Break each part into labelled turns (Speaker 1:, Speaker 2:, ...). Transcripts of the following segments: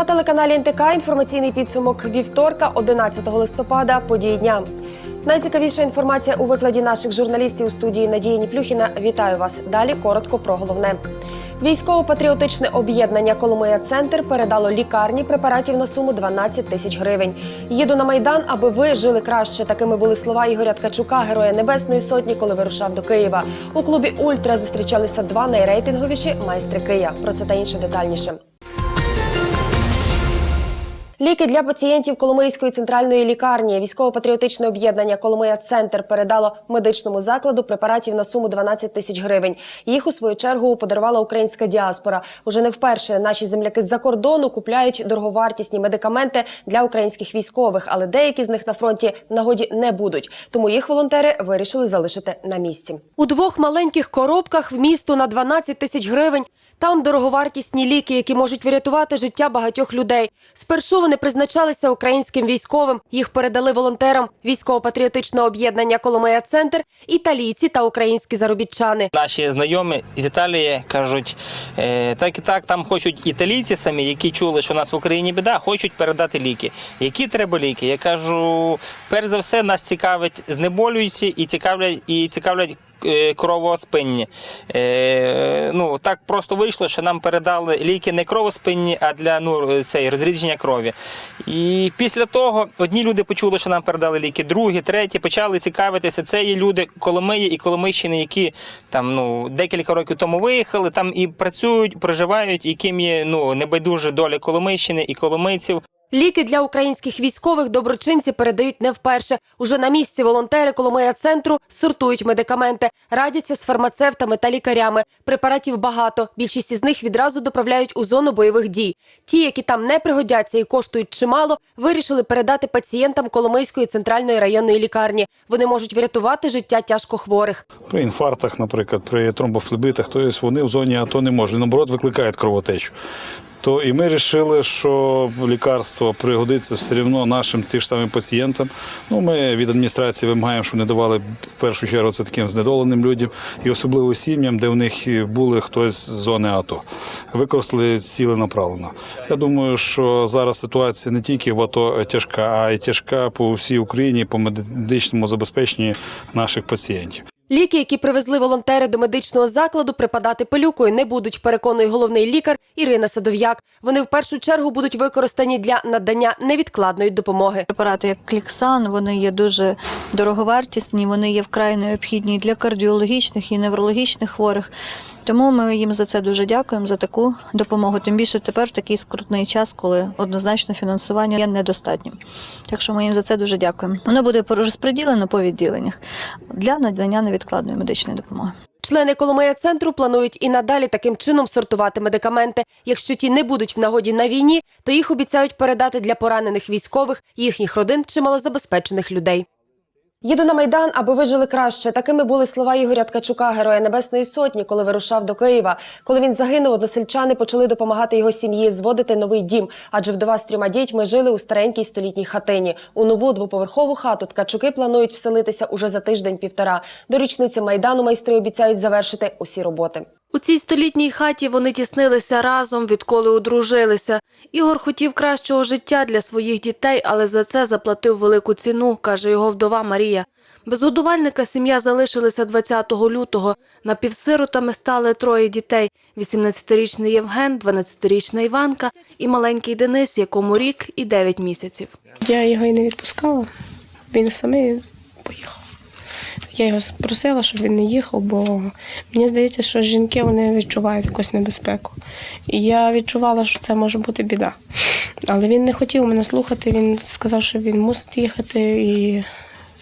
Speaker 1: На телеканалі НТК інформаційний підсумок вівторка, 11 листопада. Події дня. Найцікавіша інформація у викладі наших журналістів у студії Надії Ніплюхіна. Вітаю вас. Далі коротко про головне. Військово-патріотичне об'єднання Коломия Центр передало лікарні препаратів на суму 12 тисяч гривень. Їду на майдан, аби ви жили краще. Такими були слова Ігоря Ткачука, героя Небесної Сотні, коли вирушав до Києва. У клубі Ультра зустрічалися два найрейтинговіші майстри Кия. Про це та інше детальніше. Ліки для пацієнтів Коломийської центральної лікарні військово-патріотичне об'єднання Коломия Центр передало медичному закладу препаратів на суму 12 тисяч гривень. Їх у свою чергу подарувала українська діаспора. Уже не вперше наші земляки з-за кордону купляють дороговартісні медикаменти для українських військових, але деякі з них на фронті нагоді не будуть. Тому їх волонтери вирішили залишити на місці. У двох маленьких коробках вмісту на 12 тисяч гривень. Там дороговартісні ліки, які можуть врятувати життя багатьох людей. Спершу вони призначалися українським військовим. Їх передали волонтерам військово-патріотичного об'єднання Коломия Центр, італійці та українські заробітчани.
Speaker 2: Наші знайомі з Італії кажуть, е, так і так, там хочуть італійці самі, які чули, що у нас в Україні біда, хочуть передати ліки. Які треба ліки? Я кажу, перш за все, нас цікавить знеболюючі і цікавлять і цікавлять. Е, Кровоспинні. Е, ну так просто вийшло, що нам передали ліки не кровоспинні, а для ну цей розрідження крові. І після того одні люди почули, що нам передали ліки, другі, треті почали цікавитися. Це є люди Коломиї і Коломийщини, які там ну декілька років тому виїхали, там і працюють, проживають, яким є ну небайдужа доля Коломийщини і коломийців.
Speaker 1: Ліки для українських військових доброчинці передають не вперше. Уже на місці волонтери Коломия центру сортують медикаменти, радяться з фармацевтами та лікарями. Препаратів багато. Більшість із них відразу доправляють у зону бойових дій. Ті, які там не пригодяться і коштують чимало, вирішили передати пацієнтам Коломийської центральної районної лікарні. Вони можуть врятувати життя тяжко хворих.
Speaker 3: При інфарктах, наприклад, при тромбофлебитах, тобто вони в зоні АТО не можуть, наоборот, викликають кровотечу. То і ми вирішили, що лікарство пригодиться все одно нашим ж самим пацієнтам. Ну, ми від адміністрації вимагаємо, щоб не давали в першу чергу це таким знедоленим людям і особливо сім'ям, де в них були хтось з зони АТО. Використали ціленаправленно. Я думаю, що зараз ситуація не тільки в АТО тяжка, а й тяжка по всій Україні по медичному забезпеченні наших пацієнтів.
Speaker 1: Ліки, які привезли волонтери до медичного закладу, припадати пилюкою не будуть, переконує головний лікар Ірина Садов'як. Вони в першу чергу будуть використані для надання невідкладної допомоги.
Speaker 4: Препарати, як Кліксан, вони є дуже дороговартісні, вони є вкрай необхідні для кардіологічних і неврологічних хворих. Тому ми їм за це дуже дякуємо за таку допомогу. Тим більше тепер в такий скрутний час, коли однозначно фінансування є недостатнім. Так що ми їм за це дуже дякуємо. Воно буде розподілено по відділеннях для надання невідкладної медичної допомоги.
Speaker 1: Члени Коломия центру планують і надалі таким чином сортувати медикаменти. Якщо ті не будуть в нагоді на війні, то їх обіцяють передати для поранених військових, їхніх родин чи малозабезпечених людей. Їду на майдан, аби ви жили краще. Такими були слова Ігоря Ткачука, героя Небесної Сотні, коли вирушав до Києва. Коли він загинув, односельчани почали допомагати його сім'ї зводити новий дім, адже вдова з трьома дітьми жили у старенькій столітній хатині. У нову двоповерхову хату ткачуки планують вселитися уже за тиждень-півтора. До річниці майдану майстри обіцяють завершити усі роботи.
Speaker 5: У цій столітній хаті вони тіснилися разом, відколи одружилися. Ігор хотів кращого життя для своїх дітей, але за це заплатив велику ціну, каже його вдова Марія. Без годувальника сім'я залишилася 20 лютого. Напівсиротами стали троє дітей – 18-річний Євген, 12-річна Іванка і маленький Денис, якому рік і 9 місяців.
Speaker 6: Я його і не відпускала. Він самий поїхав. Я його просила, щоб він не їхав, бо мені здається, що жінки вони відчувають якусь небезпеку. І я відчувала, що це може бути біда. Але він не хотів мене слухати. Він сказав, що він мусить їхати, і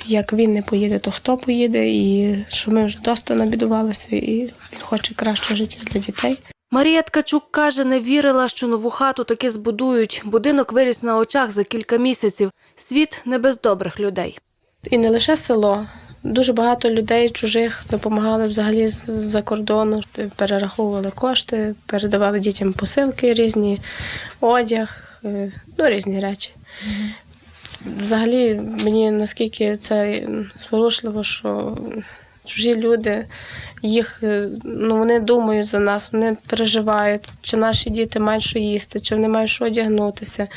Speaker 6: як він не поїде, то хто поїде, і що ми вже доста набідувалися, і він хоче кращого життя для дітей.
Speaker 5: Марія Ткачук каже, не вірила, що нову хату таки збудують. Будинок виріс на очах за кілька місяців. Світ не без добрих людей.
Speaker 6: І не лише село. Дуже багато людей чужих допомагали взагалі з-за кордону, перераховували кошти, передавали дітям посилки різні, одяг, е, ну різні речі. Взагалі, мені наскільки це зворушливо, що чужі люди, їх е, ну вони думають за нас, вони переживають, чи наші діти мають що їсти, чи вони мають що одягнутися.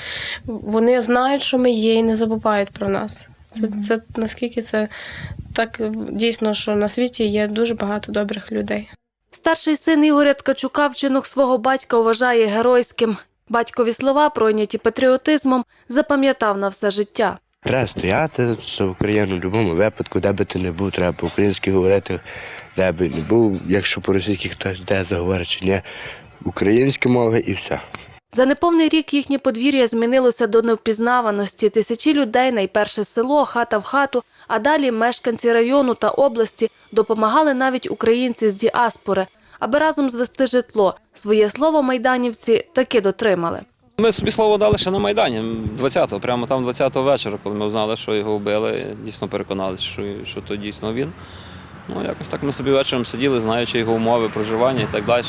Speaker 6: Вони знають, що ми є, і не забувають про нас. Це, це наскільки це так е, дійсно, що на світі є дуже багато добрих людей.
Speaker 5: Старший син Ігоря Ткачука вчинок свого батька вважає геройським. Батькові слова, пройняті патріотизмом, запам'ятав на все життя.
Speaker 7: Треба стояти за Україну в будь-якому випадку, де би ти не був, треба по-українськи говорити, де би не був. Якщо по-російськи хтось де заговорить чи ні, українська мова і все.
Speaker 5: За неповний рік їхнє подвір'я змінилося до невпізнаваності. Тисячі людей, найперше село, хата в хату, а далі мешканці району та області допомагали навіть українці з діаспори, аби разом звести житло. Своє слово майданівці таки дотримали.
Speaker 8: Ми собі слово дали ще на Майдані 20-го, прямо там 20-го вечора, коли ми знали, що його вбили, дійсно переконалися, що, що то дійсно він. Ну, якось так ми собі вечором сиділи, знаючи його умови проживання і так далі.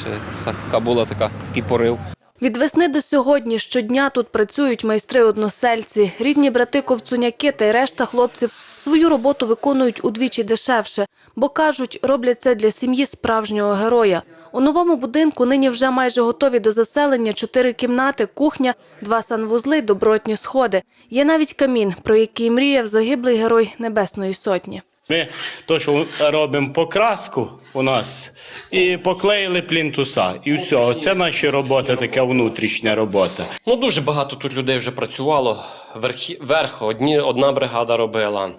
Speaker 8: Така була така, такий порив.
Speaker 5: Від весни до сьогодні щодня тут працюють майстри-односельці, рідні брати ковцуняки та й решта хлопців свою роботу виконують удвічі дешевше, бо кажуть, роблять це для сім'ї справжнього героя. У новому будинку нині вже майже готові до заселення чотири кімнати, кухня, два санвузли, добротні сходи. Є навіть камін, про який мріяв загиблий герой Небесної Сотні.
Speaker 9: Ми то, що робимо покраску у нас, і поклеїли плінтуса. І все. Це наші роботи, така внутрішня робота.
Speaker 10: Ну, дуже багато тут людей вже працювало. Верхі, верх одні, одна бригада робила.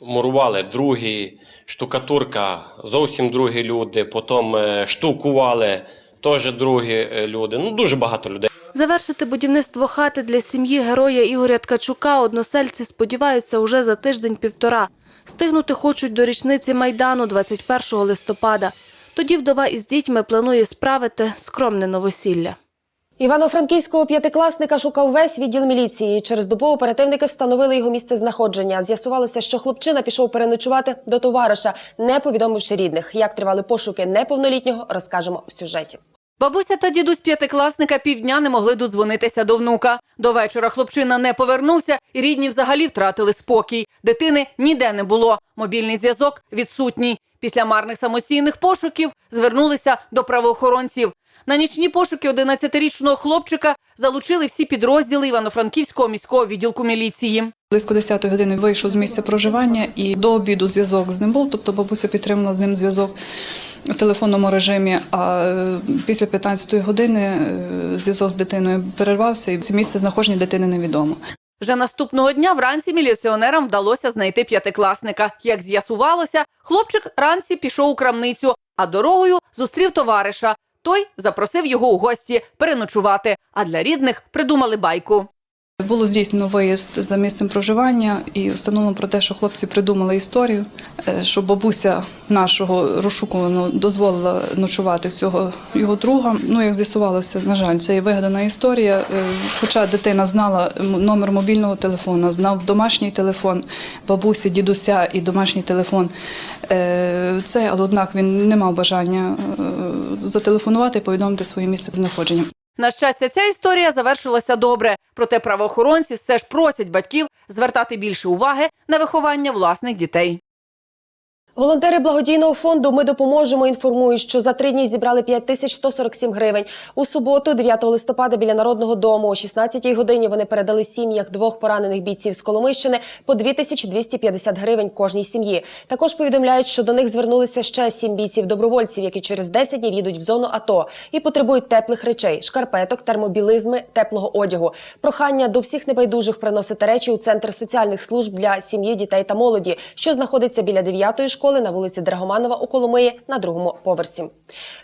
Speaker 10: Мурували другі, штукатурка, зовсім другі люди, потім е, штукували, теж другі е, люди. Ну, дуже багато людей.
Speaker 5: Завершити будівництво хати для сім'ї героя Ігоря Ткачука односельці сподіваються уже за тиждень-півтора. Стигнути хочуть до річниці Майдану 21 листопада. Тоді вдова із дітьми планує справити скромне новосілля.
Speaker 1: Івано-франківського п'ятикласника шукав весь відділ міліції. Через добу оперативники встановили його місце знаходження. З'ясувалося, що хлопчина пішов переночувати до товариша, не повідомивши рідних. Як тривали пошуки неповнолітнього, розкажемо в сюжеті.
Speaker 11: Бабуся та дідусь п'ятикласника півдня не могли додзвонитися до внука. До вечора хлопчина не повернувся, і рідні взагалі втратили спокій. Дитини ніде не було. Мобільний зв'язок відсутній. Після марних самостійних пошуків звернулися до правоохоронців. На нічні пошуки 11-річного хлопчика залучили всі підрозділи Івано-Франківського міського відділку міліції.
Speaker 12: Близько 10 години вийшов з місця проживання і до обіду зв'язок з ним був. Тобто бабуся підтримала з ним зв'язок у телефонному режимі. А е, після 15 години е, зв'язок з дитиною перервався, і місце знаходження дитини невідомо.
Speaker 11: Вже наступного дня вранці міліціонерам вдалося знайти п'ятикласника. Як з'ясувалося, хлопчик ранці пішов у крамницю, а дорогою зустрів товариша. Той запросив його у гості переночувати, а для рідних придумали байку.
Speaker 12: Було здійснено виїзд за місцем проживання і встановлено про те, що хлопці придумали історію, е, що бабуся нашого розшукуваного дозволила ночувати в цього його друга. Ну, як з'ясувалося, на жаль, це є вигадана історія. Е, Хоча дитина знала номер мобільного телефона, знав домашній телефон бабусі, дідуся і домашній телефон. Е, Це, але однак він не мав бажання зателефонувати і повідомити своє місце знаходження.
Speaker 11: На щастя, ця історія завершилася добре. Проте правоохоронці все ж просять батьків звертати більше уваги на виховання власних дітей.
Speaker 1: Волонтери благодійного фонду Ми допоможемо інформують, що за три дні зібрали 5147 гривень. У суботу, 9 листопада, біля народного дому о 16-й годині вони передали сім'ях двох поранених бійців з Коломийщини по 2250 гривень кожній сім'ї. Також повідомляють, що до них звернулися ще сім бійців-добровольців, які через 10 днів їдуть в зону АТО і потребують теплих речей, шкарпеток, термобілизми, теплого одягу. Прохання до всіх небайдужих приносити речі у центр соціальних служб для сім'ї, дітей та молоді, що знаходиться біля 9-ї школи на вулиці Драгоманова у Коломиї на другому поверсі.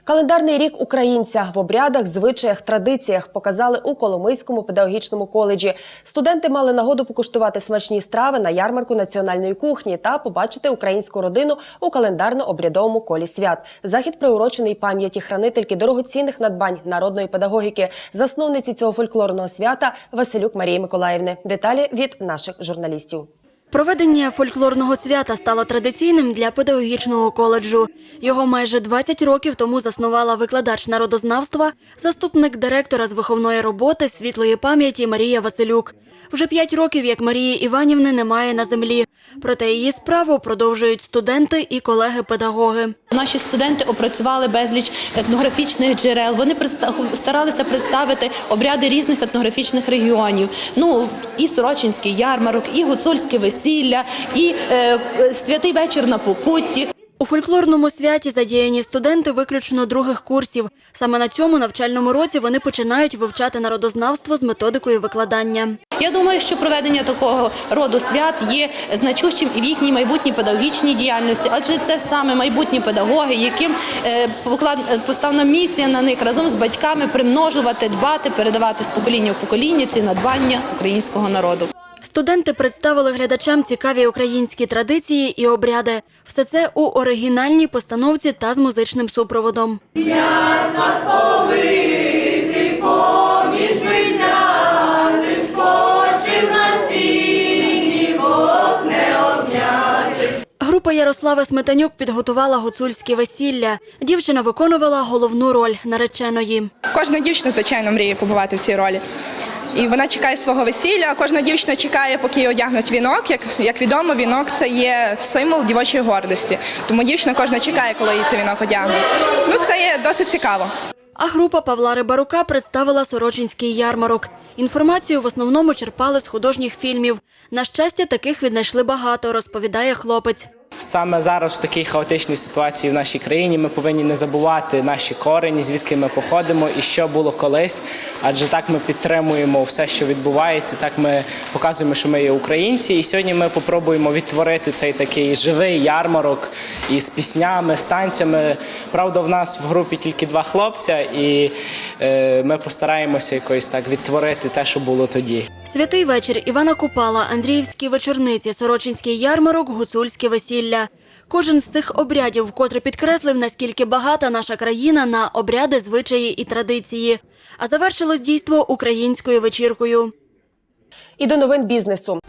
Speaker 1: Календарний рік українця в обрядах, звичаях, традиціях показали у Коломийському педагогічному коледжі. Студенти мали нагоду покуштувати смачні страви на ярмарку національної кухні та побачити українську родину у календарно-обрядовому колі свят. Захід приурочений пам'яті хранительки дорогоцінних надбань народної педагогіки, засновниці цього фольклорного свята Василюк Марії Миколаївни. Деталі від наших журналістів.
Speaker 13: Проведення фольклорного свята стало традиційним для педагогічного коледжу. Його майже 20 років тому заснувала викладач народознавства, заступник директора з виховної роботи світлої пам'яті Марія Василюк. Вже 5 років, як Марії Іванівни немає на землі. Проте її справу продовжують студенти і колеги-педагоги.
Speaker 14: Наші студенти опрацювали безліч етнографічних джерел. Вони старалися представити обряди різних етнографічних регіонів. Ну і Сорочинський ярмарок, і гуцульське весілля, і е, е, святий вечір на Покутті.
Speaker 13: У фольклорному святі задіяні студенти виключно других курсів. Саме на цьому навчальному році вони починають вивчати народознавство з методикою викладання.
Speaker 14: Я думаю, що проведення такого роду свят є значущим і в їхній майбутній педагогічній діяльності, адже це саме майбутні педагоги, яким е, поставлена місія на них разом з батьками примножувати, дбати, передавати з покоління в покоління ці надбання українського народу.
Speaker 13: Студенти представили глядачам цікаві українські традиції і обряди. Все це у оригінальній постановці та з музичним супроводом. Група Ярослави Сметанюк підготувала гуцульське весілля. Дівчина виконувала головну роль нареченої.
Speaker 15: Кожна дівчина, звичайно, мріє побувати в цій ролі. І вона чекає свого весілля. Кожна дівчина чекає, поки їй одягнуть вінок. Як, як відомо, вінок це є символ дівочої гордості. Тому дівчина кожна чекає, коли їй цей вінок одягнуть. Ну це є досить цікаво.
Speaker 13: А група Павла Рибарука представила Сорочинський ярмарок. Інформацію в основному черпали з художніх фільмів. На щастя, таких віднайшли багато, розповідає хлопець.
Speaker 16: Саме зараз в такій хаотичній ситуації в нашій країні ми повинні не забувати наші корені, звідки ми походимо і що було колись. Адже так ми підтримуємо все, що відбувається. Так ми показуємо, що ми є українці. І сьогодні ми попробуємо відтворити цей такий живий ярмарок із піснями, з танцями. Правда, в нас в групі тільки два хлопця, і е, ми постараємося якось так відтворити те, що було тоді.
Speaker 13: Святий вечір Івана Купала, Андріївські вечорниці, Сорочинський ярмарок, гуцульське весілля. Кожен з цих обрядів вкотре підкреслив, наскільки багата наша країна на обряди, звичаї і традиції. А завершилось дійство українською вечіркою.
Speaker 1: І до новин бізнесу.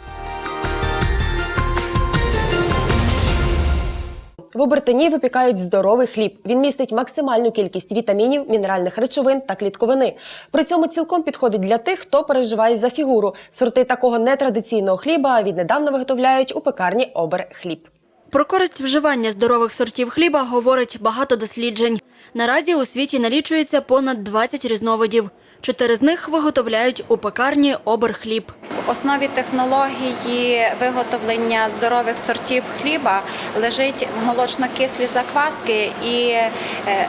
Speaker 1: В Обертині випікають здоровий хліб. Він містить максимальну кількість вітамінів, мінеральних речовин та клітковини. При цьому цілком підходить для тих, хто переживає за фігуру. Сорти такого нетрадиційного хліба віднедавна виготовляють у пекарні Оберхліб.
Speaker 13: Про користь вживання здорових сортів хліба говорить багато досліджень. Наразі у світі налічується понад 20 різновидів. Чотири з них виготовляють у пекарні Оберхліб.
Speaker 17: В основі технології виготовлення здорових сортів хліба лежить молочно-кислі закваски і е,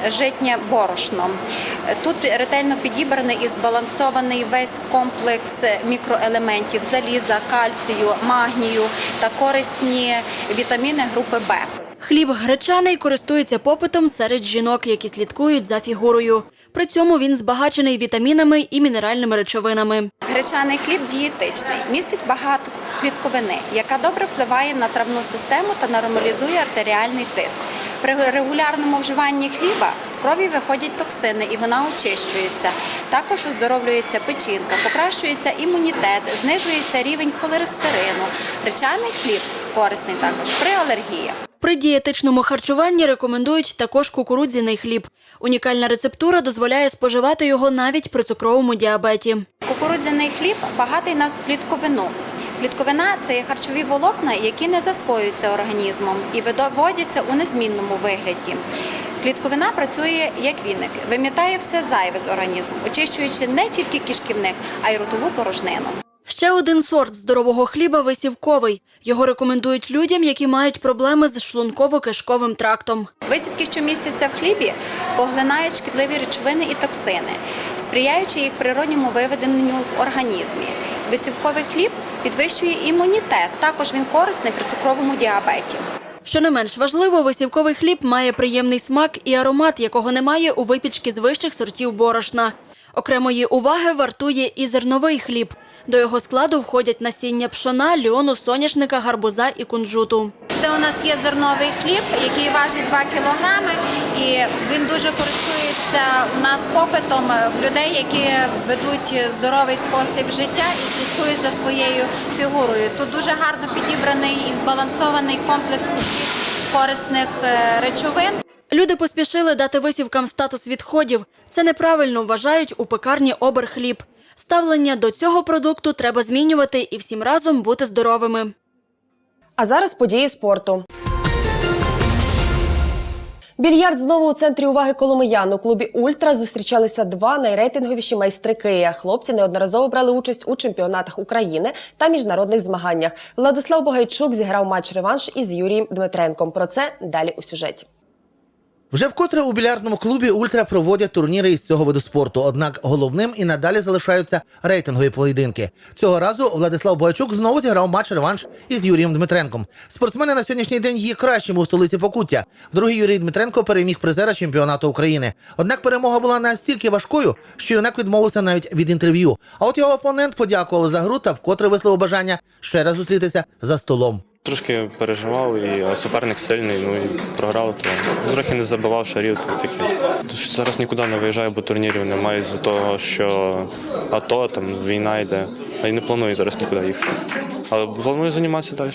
Speaker 17: житнє борошно. Тут ретельно підібраний і збалансований весь комплекс мікроелементів заліза, кальцію, магнію та корисні вітаміни групи Б.
Speaker 13: Хліб гречаний користується попитом серед жінок, які слідкують за фігурою. При цьому він збагачений вітамінами і мінеральними речовинами.
Speaker 17: Гречаний хліб дієтичний, містить багато клітковини, яка добре впливає на травну систему та нормалізує артеріальний тиск. При регулярному вживанні хліба з крові виходять токсини і вона очищується. Також оздоровлюється печінка, покращується імунітет, знижується рівень холестерину. Гречаний хліб корисний також при алергіях.
Speaker 13: При дієтичному харчуванні рекомендують також кукурудзяний хліб. Унікальна рецептура дозволяє споживати його навіть при цукровому діабеті.
Speaker 17: Кукурудзяний хліб багатий на клітковину. Клітковина це є харчові волокна, які не засвоюються організмом і виводяться у незмінному вигляді. Клітковина працює як віник, вимітає все зайве з організму, очищуючи не тільки кишківник, а й ротову порожнину.
Speaker 13: Ще один сорт здорового хліба висівковий. Його рекомендують людям, які мають проблеми з шлунково-кишковим трактом.
Speaker 17: Висівки, що містяться в хлібі, поглинають шкідливі речовини і токсини, сприяючи їх природньому виведенню в організмі. Висівковий хліб підвищує імунітет. Також він корисний при цукровому діабеті.
Speaker 13: Що не менш важливо, висівковий хліб має приємний смак і аромат, якого немає у випічці з вищих сортів борошна. Окремої уваги вартує і зерновий хліб. До його складу входять насіння пшона, льону, соняшника, гарбуза і кунжуту.
Speaker 17: Це у нас є зерновий хліб, який важить 2 кілограми, і він дуже користується у нас попитом людей, які ведуть здоровий спосіб життя і слідкують за своєю фігурою. Тут дуже гарно підібраний і збалансований комплекс усіх корисних е, речовин.
Speaker 13: Люди поспішили дати висівкам статус відходів. Це неправильно вважають у пекарні Оберхліб. Ставлення до цього продукту треба змінювати і всім разом бути здоровими.
Speaker 1: А зараз події спорту. Більярд знову у центрі уваги коломиян. У клубі Ультра зустрічалися два найрейтинговіші майстри Києва. Хлопці неодноразово брали участь у чемпіонатах України та міжнародних змаганнях. Владислав Богайчук зіграв матч-реванш із Юрієм Дмитренком. Про це далі у сюжеті.
Speaker 18: Вже вкотре у більярдному клубі Ультра проводять турніри із цього виду спорту. Однак головним і надалі залишаються рейтингові поєдинки. Цього разу Владислав Бойчук знову зіграв матч-реванш із Юрієм Дмитренком. Спортсмени на сьогоднішній день є кращими у столиці Покуття. Вдруге Юрій Дмитренко переміг призера чемпіонату України. Однак перемога була настільки важкою, що юнак відмовився навіть від інтерв'ю. А от його опонент подякував за гру та вкотре висловив бажання ще раз зустрітися за столом.
Speaker 19: Трошки переживав, і суперник сильний, ну і програв, то трохи не забивав шарів, то таке. Зараз нікуди не виїжджаю, бо турнірів немає з-за того, що АТО, там війна йде. Й не планую зараз нікуди їхати. Але планую займатися далі.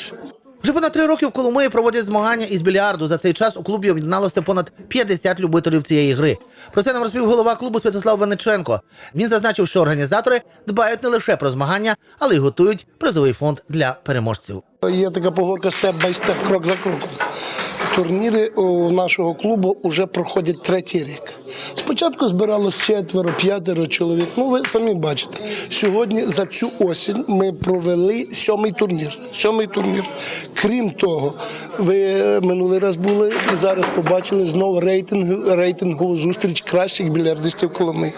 Speaker 18: Вже понад три роки в Коломиї проводять змагання із більярду. За цей час у клубі об'єдналося понад 50 любителів цієї гри. Про це нам розповів голова клубу Святослав Вениченко. Він зазначив, що організатори дбають не лише про змагання, але й готують призовий фонд для переможців.
Speaker 20: Є така поговорка степ-бай-степ, крок за кроком. Турніри у нашого клубу вже проходять третій рік. Спочатку збиралось четверо, п'ятеро чоловік. Ну, ви самі бачите. Сьогодні за цю осінь ми провели сьомий турнір. Сьомий турнір. Крім того, ви минулий раз були і зараз побачили знову рейтинг, рейтингову зустріч кращих більярдистів Коломиї.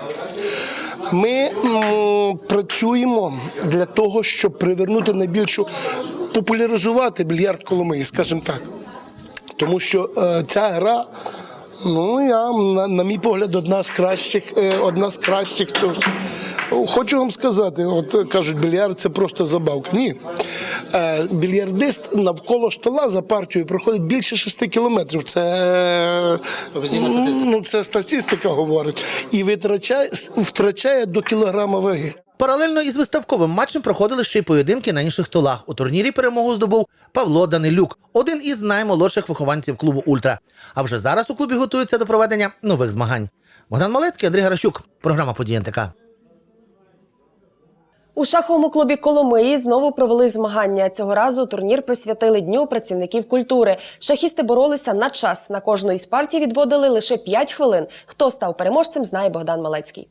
Speaker 20: Ми м, працюємо для того, щоб привернути найбільшу популяризувати більярд Коломиї, скажімо так. Тому що е, ця гра, ну я на, на мій погляд, одна з кращих, е, одна з кращих цього. Хочу вам сказати, от е, кажуть, більярд це просто забавка. Ні. Е, більярдист навколо стола за партією проходить більше 6 кілометрів. Це, ну, це статистика говорить. І витрачає, втрачає до кілограма ваги.
Speaker 18: Паралельно із виставковим матчем проходили ще й поєдинки на інших столах. У турнірі перемогу здобув Павло Данилюк, один із наймолодших вихованців клубу Ультра. А вже зараз у клубі готуються до проведення нових змагань. Богдан Малецький, Андрій Гаращук. Програма «Події НТК».
Speaker 1: У шаховому клубі Коломиї знову провели змагання. Цього разу турнір присвятили Дню працівників культури. Шахісти боролися на час. На кожну із партій відводили лише 5 хвилин. Хто став переможцем, знає Богдан Малецький.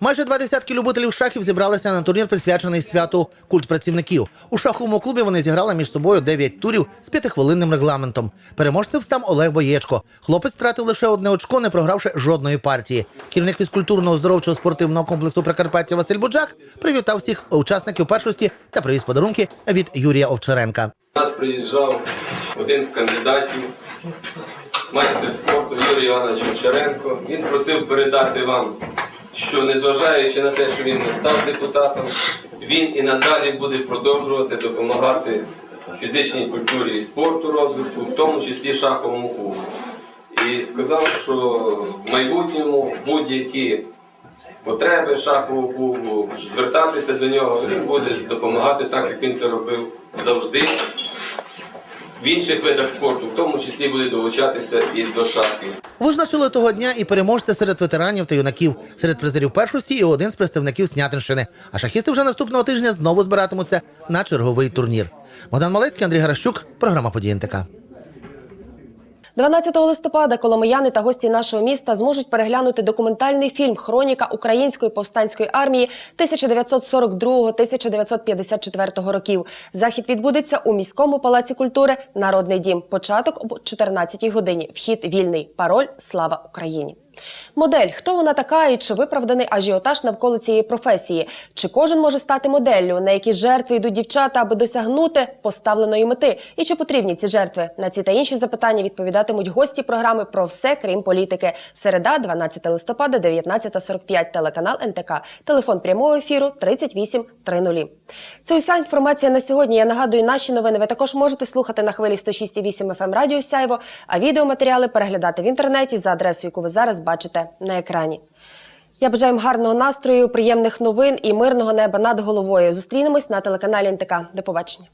Speaker 18: Майже два десятки любителів шахів зібралися на турнір, присвячений святу культ працівників. У шаховому клубі вони зіграли між собою 9 турів з п'ятихвилинним регламентом. Переможцем став Олег Боєчко. Хлопець втратив лише одне очко, не програвши жодної партії. Керівник фізкультурного здоровчого спортивного комплексу Прикарпаття Василь Буджак привітав всіх учасників першості та привіз подарунки від Юрія Овчаренка.
Speaker 21: Нас приїжджав один з кандидатів, майстер спорту Юрій Іванович Овчаренко. Він просив передати вам, що незважаючи на те, що він не став депутатом, він і надалі буде продовжувати допомагати фізичній культурі і спорту розвитку, в тому числі шаховому клубу. І сказав, що в майбутньому будь-які потреби шахового клубу, звертатися до нього, він буде допомагати так, як він це робив завжди. В інших видах спорту, в тому числі буде долучатися і до шахів.
Speaker 18: Визначили того дня і переможця серед ветеранів та юнаків, серед призерів першості і один з представників Снятинщини. А шахісти вже наступного тижня знову збиратимуться на черговий турнір. Богдан Малецький, Андрій Гаращук, програма «Події НТК».
Speaker 1: 12 листопада коломияни та гості нашого міста зможуть переглянути документальний фільм Хроніка української повстанської армії 1942-1954 років. Захід відбудеться у міському палаці культури Народний дім. Початок об 14 годині. Вхід вільний. Пароль Слава Україні. Модель хто вона така і чи виправданий ажіотаж навколо цієї професії? Чи кожен може стати моделлю? На які жертви йдуть дівчата, аби досягнути поставленої мети? І чи потрібні ці жертви? На ці та інші запитання відповідатимуть гості програми про все крім політики. Середа, 12 листопада, 19.45. Телеканал НТК. Телефон прямого ефіру 38 30. Це уся інформація на сьогодні. Я нагадую, наші новини ви також можете слухати на хвилі 106,8 FM Радіо Сяйво, а відеоматеріали переглядати в інтернеті за адресою, яку ви зараз бачите на екрані. Я бажаю вам гарного настрою, приємних новин і мирного неба над головою. Зустрінемось на телеканалі НТК. До побачення.